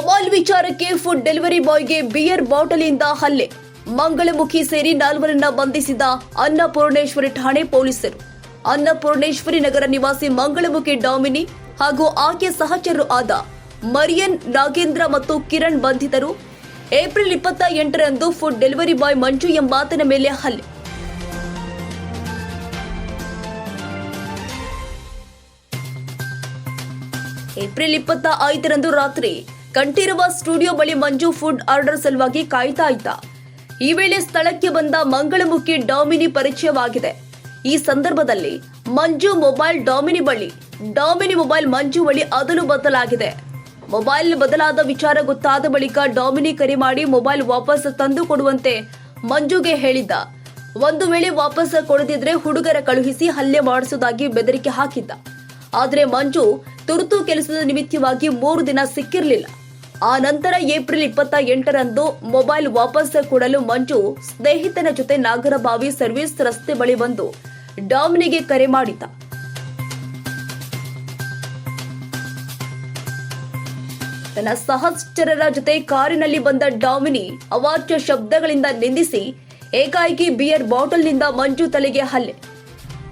Mobile ವಿಚಾರಕ್ಕೆ food delivery ಬಾಯ್ಗೆ beer ಬಾಟಲಿಯಿಂದ ಹಲ್ಲೆ. ಮಂಗಳಮುಖಿ ಸೇರಿ ನಾಲ್ವರನ್ನ ಬಂಧಿಸಿದ ಅನ್ನಪೂರ್ಣೇಶ್ವರಿ ಠಾಣೆ ಪೊಲೀಸರು. ಅನ್ನಪೂರ್ಣೇಶ್ವರಿ ನಗರ ನಿವಾಸಿ ಮಂಗಳಮುಖಿ ಡಾಮಿನಿ ಹಾಗೂ ಆಕೆ ಸಹಚರರು ಆದ ಮರಿಯನ್, ನಾಗೇಂದ್ರ ಮತ್ತು ಕಿರಣ್ ಬಂಧಿತರು. ಏಪ್ರಿಲ್ ಇಪ್ಪತ್ತ ಎಂಟರಂದು ಫುಡ್ ಡೆಲಿವರಿ ಬಾಯ್ ಮಂಜು ಎಂಬಾತನ ಮೇಲೆ ಹಲ್ಲೆ. ಏಪ್ರಿಲ್ ಇಪ್ಪತ್ತ ಐದರಂದು ರಾತ್ರಿ ಕಂಠೀರವ ಸ್ಟುಡಿಯೋ ಬಳಿ ಮಂಜು ಫುಡ್ ಆರ್ಡರ್ ಸಲುವಾಗಿ ಕಾಯ್ತಾ ಇದ್ದ. ಈ ವೇಳೆ ಸ್ಥಳಕ್ಕೆ ಬಂದ ಮಂಗಳಮುಖಿ ಡಾಮಿನಿ ಪರಿಚಯವಾಗಿದೆ. ಈ ಸಂದರ್ಭದಲ್ಲಿ ಮಂಜು ಮೊಬೈಲ್ ಡಾಮಿನಿ ಬಳಿ, ಡಾಮಿನಿ ಮೊಬೈಲ್ ಮಂಜು ಬಳಿ ಅದಲು ಬದಲಾಗಿದೆ. ಮೊಬೈಲ್ ಬದಲಾದ ವಿಚಾರ ಗೊತ್ತಾದ ಬಳಿಕ ಡಾಮಿನಿ ಕರೆ ಮಾಡಿ ಮೊಬೈಲ್ ವಾಪಸ್ ತಂದು ಕೊಡುವಂತೆ ಮಂಜುಗೆ ಹೇಳಿದ್ದ. ಒಂದು ವೇಳೆ ವಾಪಸ್ ಕೊಡದಿದ್ರೆ ಹುಡುಗರ ಕಳುಹಿಸಿ ಹಲ್ಲೆ ಮಾಡಿಸುವುದಾಗಿ ಬೆದರಿಕೆ ಹಾಕಿದ್ದ. ಆದರೆ ಮಂಜು ತುರ್ತು ಕೆಲಸದ ನಿಮಿತ್ತವಾಗಿ ಮೂರು ದಿನ ಸಿಕ್ಕಿರಲಿಲ್ಲ. ಆ ನಂತರ ಏಪ್ರಿಲ್ ಇಪ್ಪತ್ತ ಎಂಟರಂದು ಮೊಬೈಲ್ ವಾಪಸ್ ಕೊಡಲು ಮಂಜು ಸ್ನೇಹಿತನ ಜೊತೆ ನಾಗರಬಾವಿ ಸರ್ವಿಸ್ ರಸ್ತೆ ಬಳಿ ಬಂದು ಡಾಮಿನಿಗೆ ಕರೆ ಮಾಡಿದ್ದ ತನ್ನ ಸಹಚರರ ಜೊತೆ ಕಾರಿನಲ್ಲಿ ಬಂದ ಡಾಮಿನಿ ಅವಾಚ್ಯ ಶಬ್ದಗಳಿಂದ ನಿಂದಿಸಿ ಏಕಾಏಕಿ ಬಿಯರ್ ಬಾಟಲ್ನಿಂದ ಮಂಜು ತಲೆಗೆ ಹಲ್ಲೆ.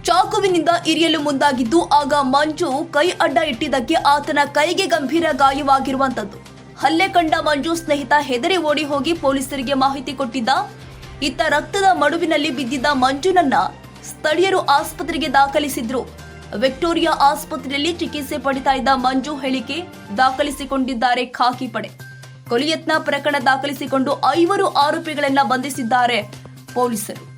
ಚಾಕುವಿನಿಂದ ಇರಿಯಲು ಮುಂದಾಗಿದ್ದು ಆಗ ಮಂಜು ಕೈ ಅಡ್ಡ ಇಟ್ಟಿದ್ದಕ್ಕೆ ಆತನ ಕೈಗೆ ಗಂಭೀರ ಗಾಯವಾಗಿರುವಂತದ್ದು. ಹಲ್ಲೆ ಕಂಡ ಮಂಜು ಸ್ನೇಹಿತ ಹೆದರಿ ಓಡಿ ಹೋಗಿ ಪೊಲೀಸರಿಗೆ ಮಾಹಿತಿ ಕೊಟ್ಟಿದ್ದ. ಇತ್ತ ರಕ್ತದ ಮಡುವಿನಲ್ಲಿ ಬಿದ್ದಿದ್ದ ಮಂಜುನನ್ನ ಸ್ಥಳೀಯರು ಆಸ್ಪತ್ರೆಗೆ ದಾಖಲಿಸಿದ್ರು. ವಿಕ್ಟೋರಿಯಾ ಆಸ್ಪತ್ರೆಯಲ್ಲಿ ಚಿಕಿತ್ಸೆ ಪಡಿತಾ ಇದ್ದ ಮಂಜು ಹೇಳಿಕೆ ದಾಖಲಿಸಿಕೊಂಡಿದ್ದಾರೆ ಖಾಕಿ ಪಡೆ. ಕೊಲಿಯತ್ನ ಪ್ರಕರಣ ದಾಖಲಿಸಿಕೊಂಡು ಐವರು ಆರೋಪಿಗಳನ್ನ ಬಂಧಿಸಿದ್ದಾರೆ ಪೊಲೀಸರು.